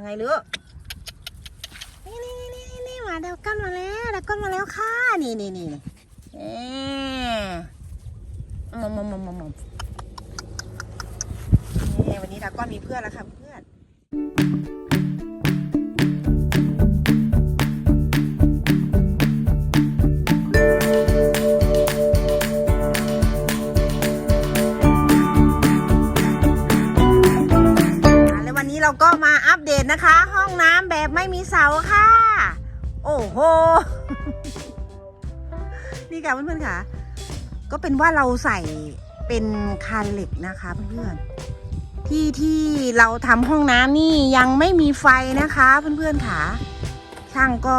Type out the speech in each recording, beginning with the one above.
ยังไงลูกนี่นี่นี่นี่นี่มาเดวก้อนมาแล้วเดวก้อนมาแล้วค่ะ นี่นี่นี่นี่เอ๊มอมมอมมอมมอมมอมนี่วันนี้ดาวก้อนมีเพื่อนแล้วค่ะเพื่อน เราก็มาอัปเดตนะคะ ห้องน้ำแบบไม่มีเสาค่ะ โอ้โห นี่ค่ะเพื่อนๆค่ะ ก็เป็นว่าเราใส่เป็นคานเหล็กนะคะเพื่อนๆที่ที่เราทำห้องน้ำนี่ยังไม่มีไฟนะคะเพื่อนๆค่ะ ช่างก็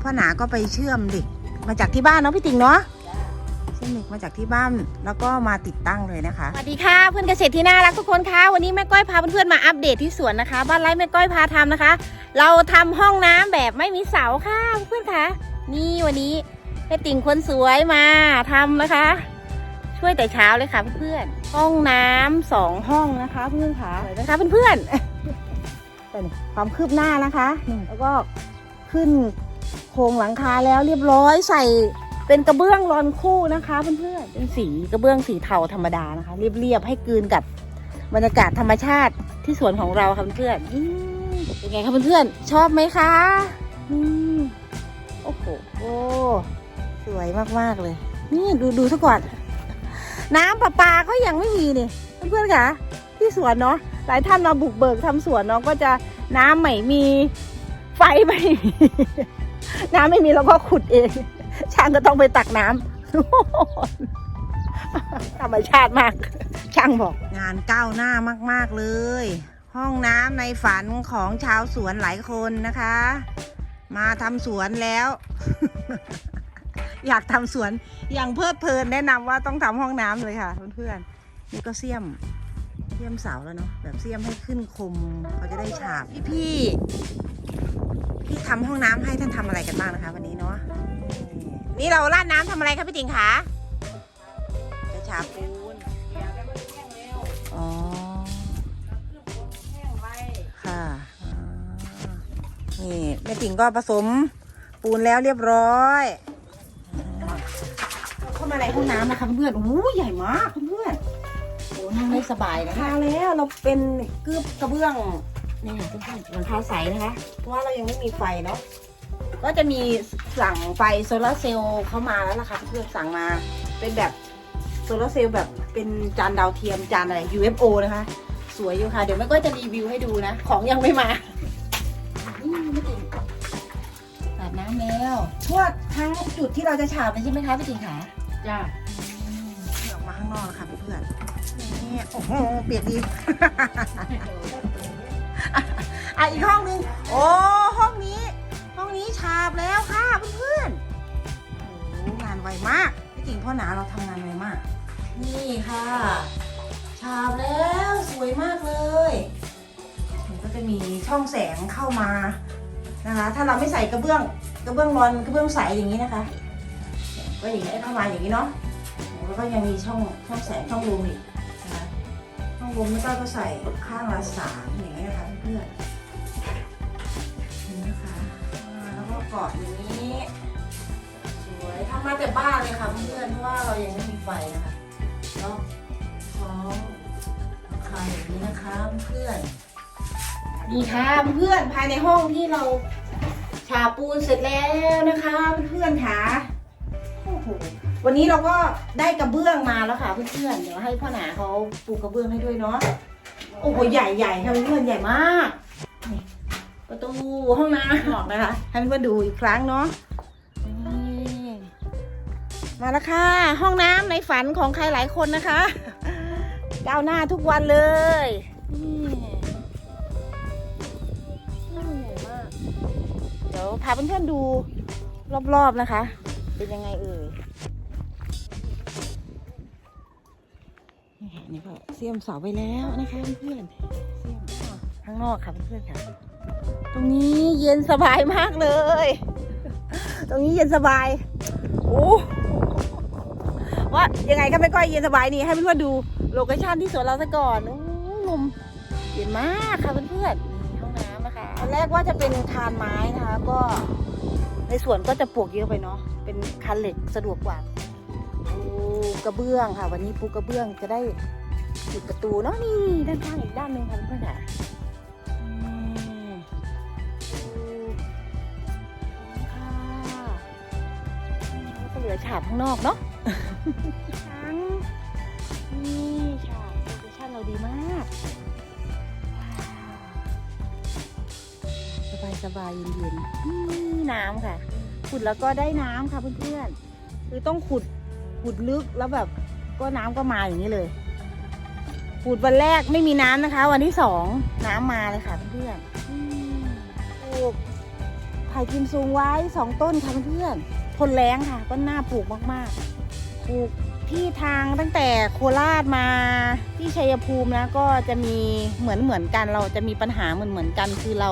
พ่อหนาก็ไปเชื่อมเหล็กมาจากที่บ้านเนาะพี่ติ๋งเนาะ เชื่อมเหล็กมาจากที่บ้าน แล้วก็มาติดตั้งเลยนะคะ สวัสดีค่ะเพื่อนเกษตรที่น่ารักทุกคนค่ะวันนี้แม่ก้อยพาเพื่อนๆมาอัปเดตที่สวนนะคะ บ้านไร่แม่ก้อยพาทำนะคะ เราทำห้องน้ำแบบไม่มีเสาค่ะเพื่อนคะนี่วันนี้แม่ติ่งคนสวยมาทำนะคะ ช่วยแต่เช้าเลยค่ะเพื่อนๆห้องน้ำสองห้องนะคะ เพื่อนๆค่ะสวยไหมคะเพื่อนๆเป็นความคืบหน้านะคะ แล้วก็ขึ้นโครงหลังคาแล้วเรียบร้อยใส่ เป็นกระเบื้องรอนคู่นะคะเพื่อนๆเป็นสีกระเบื้องสีเทาธรรมดานะคะ เรียบๆให้กลืนกับบรรยากาศธรรมชาติที่สวนของเราค่ะเพื่อนๆเป็นไงคะเพื่อนๆชอบไหมคะอืมโอ้โหโอ้สวยมากๆเลย นี่ดูดูซะก่อน น้ำประปาก็ยังไม่มีนี่เพื่อนๆค่ะที่สวนเนาะหลายท่านมาบุกเบิกทำสวนเนาะก็จะน้ำไม่มีไฟไม่มีน้ำไม่มีเราก็ขุดเอง ช่างก็ต้องไปตักน้ำธรรมชาติมาก ช่างบอก งานก้าวหน้ามาก ๆ เลย ห้องน้ำในฝันของชาวสวนหลายคนนะคะ มาทำสวนแล้ว อยากทำสวนอย่างเพลิดเพลินแนะนำว่าต้องทำห้องน้ำเลยค่ะ เพื่อนๆนี่ก็เสียมเสียมเสาแล้วเนาะแบบเสียมให้ขึ้นคมเขาจะได้ฉาบพี่พี่พี่ทำห้องน้ำให้ท่านทำอะไรกันบ้างนะคะ วันนี้เนาะ นี่เราราดน้ำทำอะไรคะพี่ติ๋งคะจะฉาบปูนอ๋อค่ะอ่านี่แม่ติ๋งก็ผสมปูนแล้วเรียบร้อยเข้ามาในห้องน้ำนะคะเพื่อนๆโอ้โหใหญ่มากเพื่อนๆโอ้นั่งได้สบายนะทาแล้วเราเป็นกึบกระเบื้องนี่เพื่อนๆหลังคาใสนะคะเพราะว่าเรายังไม่มีไฟเนาะ ก็จะมีสั่งไฟโซลาร์เซลล์เข้ามาแล้วล่ะค่ะเพื่อนๆสั่งมาเป็นแบบโซลาร์เซลล์แบบเป็นจานดาวเทียมจานอะไร UFO นะคะ สวยอยู่ค่ะ เดี๋ยวแม่ก็จะรีวิวให้ดูนะ ของยังไม่มาอืมไม่ติงอาบน้ำแล้วทั่วทั้งจุดที่เราจะฉาบเลยใช่ไหมคะพี่ติงขาจ้าออกมาข้างนอกแล้วค่ะเพื่อนๆนี่โอ้โหเปียกดีอะอีกห้องนึงโอ้ห้องนี้ ห้องนี้ฉาบแล้วค่ะเพื่อนๆโอ้งานไวมากพี่กิ่งพ่อหนาเราทำงานไวมาก นี่ค่ะฉาบแล้วสวยมากเลยมันก็จะมีช่องแสงเข้ามานะคะ ถ้าเราไม่ใส่กระเบื้องกระเบื้องรอนกระเบื้องใสอย่างนี้นะคะ ก็อย่างนี้เข้ามาอย่างนี้เนาะแล้วก็ยังมีช่องช่องแสงช่องลมอีกนะคะช่องลมไม่ต้อยก็ใส่ข้างละสามอย่างนี้ยนะคะเพื่อนๆ ก็เกาะอย่างนี้สวยทำมาแต่บ้านเลยค่ะเพื่อนเพราะว่าเรายังไม่มีไฟนะคะแล้วพร้อมคายอย่างนี้นะคะเพื่อนดีค่ะเพื่อนภายในห้องที่เราฉาบปูนเสร็จแล้วนะคะเพื่อนค่ะโอ้โหวันนี้เราก็ได้กระเบื้องมาแล้วค่ะเพื่อนๆเดี๋ยวให้พ่อหนาเขาปูกระเบื้องให้ด้วยเนาะโอ้โหใหญ่ๆค่ะเพื่อนใหญ่มาก ประตูห้องน้ำออกนะคะให้เพื่อนๆดูอีกครั้งเนาะนี่มาแล้วค่ะ ห้องน้ำในฝันของใครหลายคนนะคะก้าวหน้าทุกวันเลยนี่ห้องใหญ่มาก เดี๋ยวพาเพื่อนๆดูรอบๆนะคะ เป็นยังไงเอ่ยนี่ค่ะนี่ก็เสียมเสาไปแล้วนะคะเพื่อนๆเสียมข้างนอกค่ะเพื่อนๆค่ะ ตรงนี้เย็นสบายมากเลย ตรงนี้เย็นสบาย โอ้ว่ายังไงก็ไม่ก้อยเย็นสบายนี่ให้เพื่อนๆดูโลเคชั่นที่สวนเราซะก่อนลมเย็นมากค่ะเพื่อนๆนี่ห้องน้ำนะคะอนแรกว่าจะเป็นคานไม้นะคะ ก็ในสวนก็จะปลูกเยอะไปเนาะเป็นคานเหล็กสะดวกกว่าปูกระเบื้องค่ะ วันนี้ปูกระเบื้องจะได้ปิดประตูเนาะนี่ด้านข้างอีกด้านหนึ่งค่ะเพื่อนๆค่ะ เหลือฉาบข้างนอกเนาะทั้งนี่ฉาบโลเคชั่นเราดีมากว้าวสบายสบายๆเย็นๆนี่น้ำค่ะ ขุดแล้วก็ได้น้ำค่ะเพื่อนๆคือต้องขุดขุดลึกแล้วแบบก็น้ำก็มาอย่างนี้เลยขุดวันแรกไม่มีน้ำนะคะ วันที่สองน้ำมาเลยค่ะเพื่อนๆอืมปลูกไผ่กิมซุงไว้สองต้นค่ะเพื่อนๆ ทนแรงค่ะ ก็น่าปลูกมากๆ ปลูกที่ทางตั้งแต่โคราชมาที่ชัยภูมินะก็จะมีเหมือนเหมือนกันเราจะมีปัญหาเหมือนเหมือนกัน คือเรา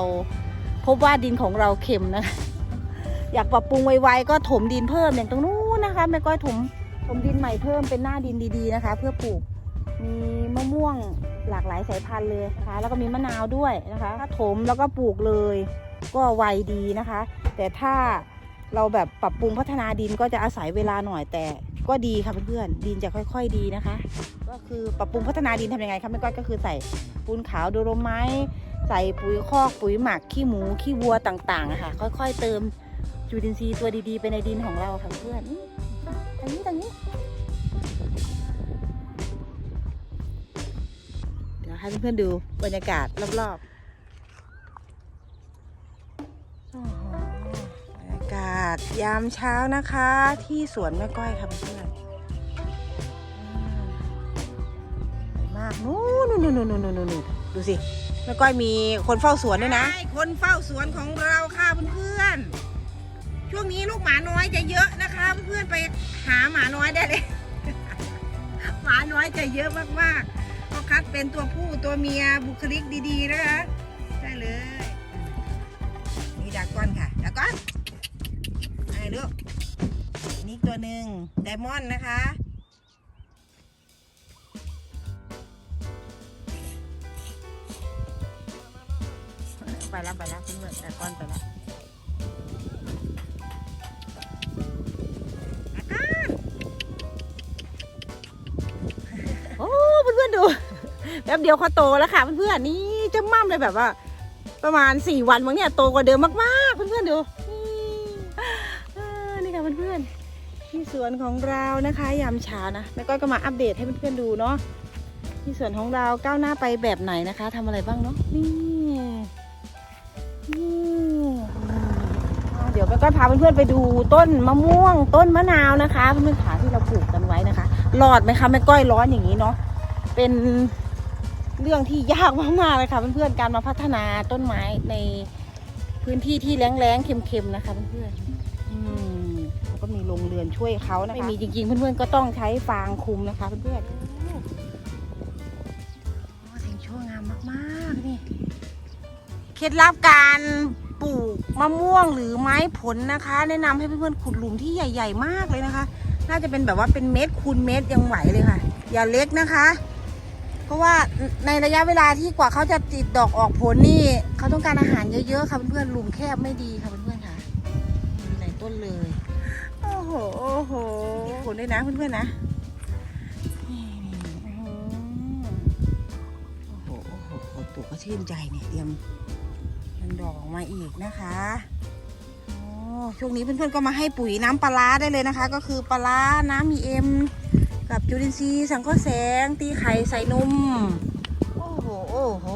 พบว่าดินของเราเค็มนะคะอยากปรับปรุงไวๆก็ถมดินเพิ่มอย่างตรงนู้นนะคะแม่ก้อยถมถมดินใหม่เพิ่มเป็นหน้าดินดีๆนะคะ เพื่อปลูกมีมะม่วงหลากหลายสายพันธุ์เลยนะคะ แล้วก็มีมะนาวด้วยนะคะถ้าถมแล้วก็ปลูกเลย ก็ไวดีนะคะ แต่ถ้า เราแบบปรับปรุงพัฒนาดินก็จะอาศัยเวลาหน่อยแต่ก็ดีค่ะเพื่อนๆดินจะค่อย ๆดีนะคะ ก็คือปรับปรุงพัฒนาดินทำยังไงคะแม่ก้อยก็คือใส่ปูนขาวโดโรไม้ ใส่ปุ๋ยคอกปุ๋ยหมักขี้หมูขี้วัวต่างๆอะค่ะ ค่อย ๆ เติมจุลินทรีย์ตัวดีๆ ไปในดินของเราค่ะเพื่อนอืมตรงนี้ตรงนี้เดี๋ยวให้เพื่อนๆดูบรรยากาศรอบๆ ศยามเช้านะคะ ที่สวนแม่ก้อยค่ะเพื่อนมสวยมากนู่นนู่นนู่นนู่นนู่นดูสิแม่ก้อยมีคนเฝ้าสวนด้วยนะคนเฝ้าสวนของเราค่ะเพื่อนๆช่วงนี้ลูกหมาน้อยจะเยอะนะคะ เพื่อนๆไปหาหมาน้อยได้เลย หมาน้อยจะเยอะมากๆก็คัดเป็นตัวผู้ตัวเมียบุคลิกดีๆนะคะได้เลยนี่ดากอนค่ะดากอน ไอ้ลูกนี่ตัวหนึ่งไดมอนด์นะคะ ไปแล้วไปแล้วเพื่อนแต่ก้อนไปแล้วโอ้เพื่อนๆดูแป๊บเดียวเขาโตแล้วค่ะเพื่อนๆนี่จะมั่มเลยแบบว่า ประมาณสี่วันมั้งเนี่ยโตกว่าเดิมมากๆ เพื่อนๆดู เพื่อนๆที่สวนของเรานะคะยามเช้านะแม่ก้อยก็มาอัปเดตให้เพื่อนๆดูเนาะที่สวนของเราก้าวหน้าไปแบบไหนนะคะทำอะไรบ้างเนาะนี่นี่เดี๋ยวแม่ก้อยพาเพื่อนๆไปดูต้นมะม่วง ต้นมะนาวนะคะเพื่อนๆขาที่เราปลูกกันไว้นะคะรอดไหมคะแม่ก้อยร้อนอย่างนี้เนาะเป็นเรื่องที่ยากมากๆเลยค่ะเพื่อนๆการมาพัฒนาต้นไม้ในพื้นที่ที่แล้งๆเค็มๆนะคะเพื่อนๆอืม ก็มีโรงเรือนช่วยเขานะคะไม่มีจริงๆ เพื่อนๆก็ต้องใช้ฟางคุมนะคะเพื่อนๆโอ้แสงชั่วงามมากๆนี่เคล็ดลับการปลูกมะม่วงหรือไม้ผลนะคะ แนะนำให้เพื่อนๆขุดหลุมที่ใหญ่ ๆ มากเลยนะคะ น่าจะเป็นแบบว่าเป็นเม็ดคูณเม็ดยังไหวเลยค่ะ อย่าเล็กนะคะ เพราะว่าในระยะเวลาที่กว่าเขาจะติดดอกออกผลนี่เขาต้องการอาหารเยอะๆค่ะเพื่อนๆหลุมแคบไม่ดีค่ะเพื่อนๆค่ะมีหลายต้นเลย โอ้โห โอ้โหผลด้วยนะเพื่อนๆนะนี่โอ้โห โอ้โหคนปูกก็ชื่นใจเนี่ยเตรียมมันดอกออกมาอีกนะคะโอ้ช่วงนี้เพื่อนๆก็มาให้ปุ๋ยน้ำปลาได้เลยนะคะ ก็คือปลาน้ำมีเอ็มกับจุลินทรีย์สังเคราะห์แสง ตีไข่ใส่นม โอ้โห โอ้โห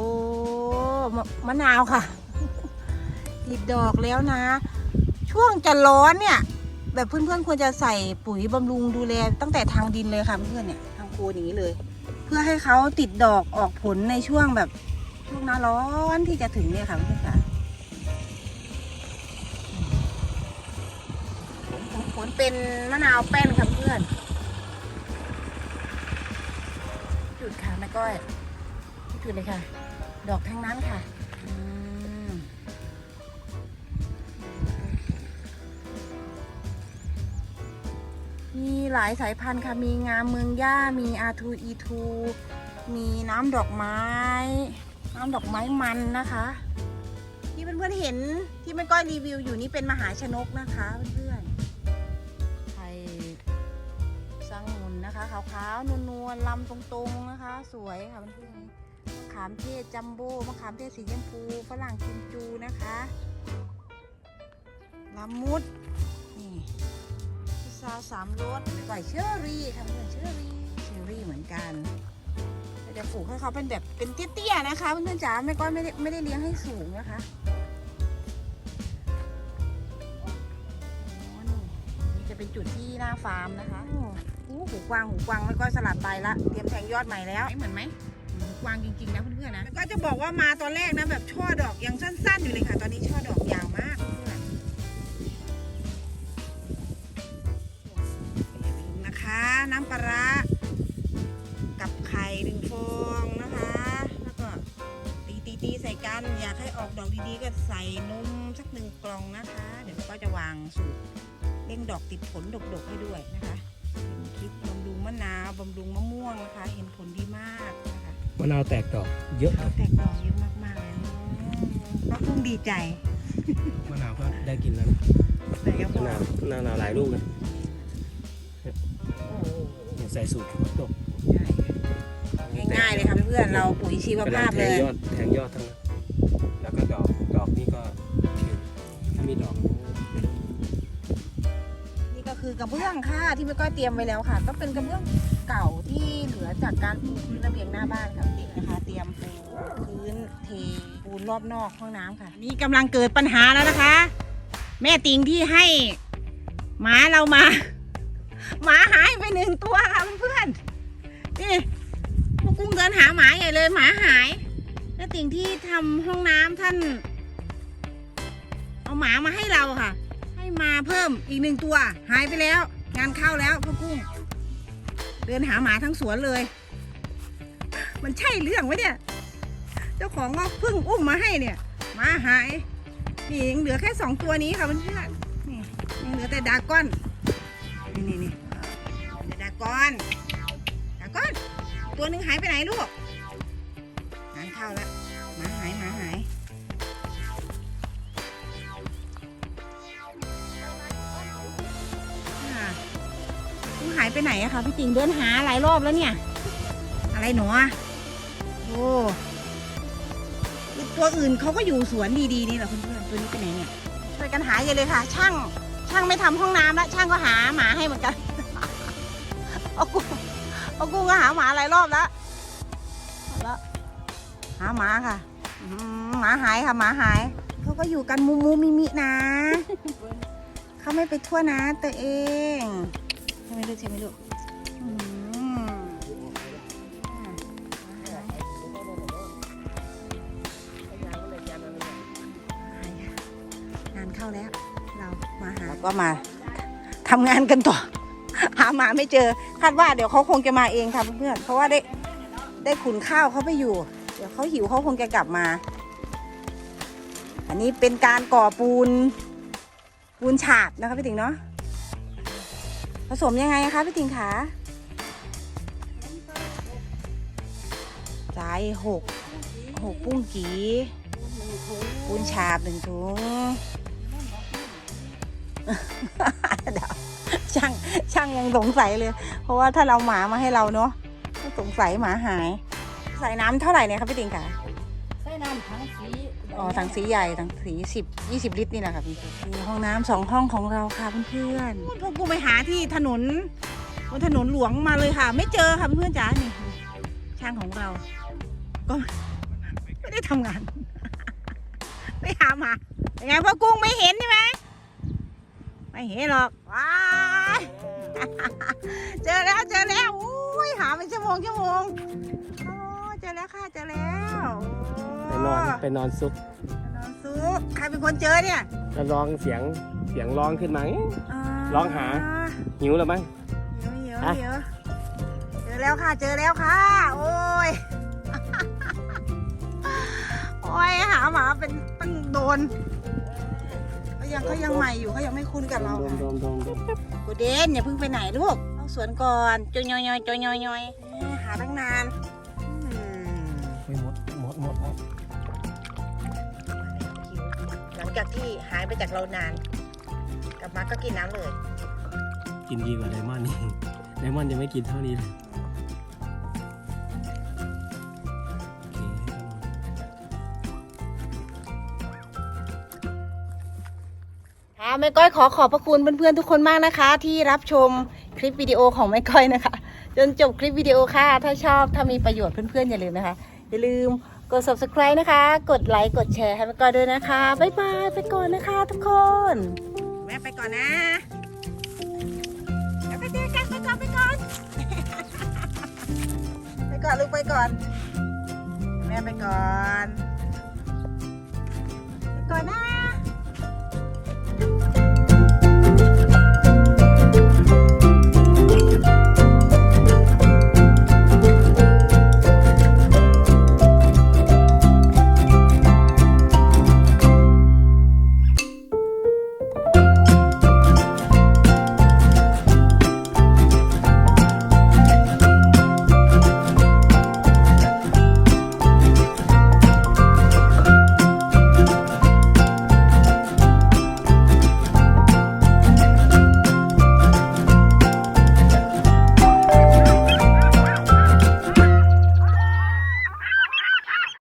มมะนาวค่ะติดดอกแล้วนะ ช่วงจะร้อนเนี่ย แบบเพื่อนๆควรจะใส่ปุ๋ยบำรุงดูแลตั้งแต่ทางดินเลยค่ะเพื่อนๆเนี่ยทางโคนอย่างนี้เลย เพื่อให้เขาติดดอกออกผลในช่วงแบบช่วงหน้าร้อนที่จะถึงเนี่ยค่ะเพื่อนๆค่ะผลผลเป็นมะนาวแป้นค่ะเพื่อนจุดค่ะแม่ก้อยจุดเลยค่ะ ดอกทั้งนั้นค่ะ มีหลายสายพันธุ์ค่ะ มีงามเมืองย่า มี R2E2 มีน้ำดอกไม้ น้ำดอกไม้มันนะคะที่เพื่อนๆเห็นที่แม่ก้อยรีวิวอยู่นี่เป็นมหาชนกนะคะเพื่อนๆไข่สงุนนะคะขาวๆนวลๆลำตรงๆนะคะ สวยค่ะเพื่อนๆมะขามเทศจัมโบ้มะขามเทศสีชมพูฝรั่งกิมจูนะคะละมุดนี่าสามรสไก่เชอรี่ค่ะเพื่อนๆเชอรี่เชอรี่เหมือนกันเราจะปลูกให้เขาเป็นแบบเป็นเตี้ยๆนะคะเพื่อนๆจ๋าแม่ก้อยไม่ได้ไม่ได้เลี้ยงให้สูงนะคะโอ้นี่นี่จะเป็นจุดที่หน้าฟาร์มนะคะโอ้โหหูกวางหูกวางแม่ก้อยสลัดไปละเตรียมแทงยอดใหม่แล้วเหมือนไหมหูกวางจริงๆนะเพื่อนๆนะแม่ก้อยจะบอกว่ามาตอนแรกนะแบบช่อดอกยังสั้น ๆ อยู่เลยค่ะ ตอนนี้ช่อดอกยาำปลาร้ากับไข่หนึ่งฟองนะคะ แล้วก็ตีตีตีใส่กันอยากให้ออกดอกดีๆ ก็ใส่นมสักหนึ่งกล่องนะคะ เดี๋ยวก็จะวางสูตรเร่งดอกติดผลดกๆให้ด้วยนะคะเป็นคลิปบำรุงมะนาวบำรุงมะม่วงนะคะ เห็นผลดีมากนะคะมะนาวแตกดอกเยอะเราแตกดอกเยอะมากๆเลยก็คงดีใจมะนาวก็ได้กินแล้วนะแต่ก็พมะอนาวมะนาวหลายลูกนะโอ้โหเนี่ยใส่สูตรดกง่ายๆเลยค่ะเพื่อนๆเราปุ๋ยชีวกำลัภางพแทเลงยยอดแทงยอดทั้งนั้นแล้วก็ดอกดอกนี่ก็คือถ้ามีดอกนี่ก็คือกระเบื้องค่ะที่แม่ก้อยเตรียมไว้แล้วค่ะ ก็เป็นกระเบื้องเก่าที่เหลือจากการปูพื้นระเบียงหน้าบ้านค่ะติดนะคะ เตรียมปูพื้นเทปูนรอบนอกห้องน้ำค่ะ นี่กำลังเกิดปัญหาแล้วนะคะ แม่ติงที่ให้หมาเรามา หมาหายไปหนึ่งตัวค่ะเพื่อนๆนี่พวกกุ้งเดินหาหมาใหญ่เลยหมาหายแม่ติงที่ทำห้องน้ำท่าน เอาหมามาให้เราค่ะ ให้มาเพิ่มอีกหนึ่งตัว หายไปแล้ว งานเข้าแล้วพ่อกุ้ง เดินหาหมาทั้งสวนเลย มันใช่เรื่องไหมเนี่ย เจ้าของก็เพิ่งอุ้มมาให้เนี่ยหมาหายนี่ยังเหลือแค่สองตัวนี้ค่ะเพื่อนๆนี่ยังเหลือแต่ดาก้อน นี่นี่นี่เดากอนดากอน ตัวหนึ่งหายไปไหนลูกงานเข้าแล้วหมาหายหมาหายค่ะหายไปไหนอะคะพี่ติงเดินหาหลายรอบแล้วเนี่ย อะไรหนูอโอ้ตัวอื่นเขาก็อยู่สวนดีๆนี่แหละเพื่อนๆตัวนี้ไปไหนเนี่ยช่วยกันหาอย่าเลยค่ะ ช่าง ช่างไม่ทำห้องน้ำแล้วช่างก็หาหมาให้เหมือนกันเอากูเอากูก็หาหมาหลายรอบแล้วเอาละหาหมาค่ะอื้อหือหมาหายค่ะหมาหายเขาก็อยู่กันมูมูมิมินะเขาไม่ไปทั่วนะตัวเองใช่ไหมลูกใช่ไหมลูก ก็มาทำงานกันต่อ หาหมาไม่เจอ คาดว่าเดี๋ยวเขาคงจะมาเองค่ะเพื่อนๆเพราะว่าได้ได้ขุนข้าวเขาไปอยู่ เดี๋ยวเขาหิวเขาคงจะกลับมา อันนี้เป็นการก่อปูน ปูนฉาบนะคะพี่ติ๋งเนาะผสมยังไงคะพี่ติ๋งคะสายหกหกปุ้งกีปูนฉาบหนึ่งถุง เดี๋ยวช่างช่างยังสงสัยเลย เพราะว่าถ้าเราหมามาให้เราเนาะก็สงสัยหมาหาย ใส่น้ำเท่าไหร่เนี่ยคะพี่ติ๋งคะใส่น้ำทั้งสีอ๋อถังสีใหญ่ถังสีสิบยี่สิบลิตรนี่แหละค่ะพี่มีห้องน้ำสองห้องของเราค่ะเพื่อนๆพวกกูไปหาที่ถนนบนถนนหลวงมาเลยค่ะ ไม่เจอค่ะเพื่อนๆจ๋านี่ช่างของเรา ก็ไม่ได้ทำงาน ไปหามาเป็นไงพ่อกุ้งไม่เห็นใช่ไหม ไม่เห็นหรอกว้ายเจอแล้วเจอแล้วอุ้ยหาเป็นชั่วโมงชั่วโมงโอ้เจอแล้วค่ะเจอแล้วไปนอนไปนอนซุกนอนซุกใครเป็นคนเจอเนี่ยแล้วร้องเสียงเสียงร้องขึ้นมาร้องหาหิวแล้วมั้งเดี๋ยวเดี๋ยวอะเดี๋ยวเจอแล้วค่ะเจอแล้วค่ะ โอ้ยโอ้ยหาหมาเป็นตั้งโดน เขายังเขายังใหม่อยู่เขายังไม่คุ้นกับเราดมดมดมดมกูเดนอย่าเพิ่งไปไหนลูกเข้าสวนก่อนจอยยอยยอยจอยยอยยอยนี่หาตั้งนานอืมไม่หมดหมดหมดหมดคิวหลังจากที่หายไปจากเรานาน กลับมาก็กินน้ำเลย กินดีกว่าไดมอนด์นี่ไดมอนด์ยังไม่กินเท่านี้เลย แม่ก้อยขอขอบพระคุณเพื่อนๆทุกคนมากนะคะ ที่รับชมคลิปวิดีโอของแม่ก้อยนะคะ จนจบคลิปวิดีโอค่ะ ถ้าชอบถ้ามีประโยชน์เพื่อนๆอย่าลืมนะคะ อย่าลืมกด subscribe นะคะ กดไลค์กดแชร์ให้แม่ก้อยด้วยนะคะบ๊ายบายไปก่อนนะคะ ทุกคนแม่ไปก่อนนะแล้วไปเจอกันไปก่อนไปก่อนไปก่อนลูกไปก่อน แม่ไปก่อนไปก่อนนะ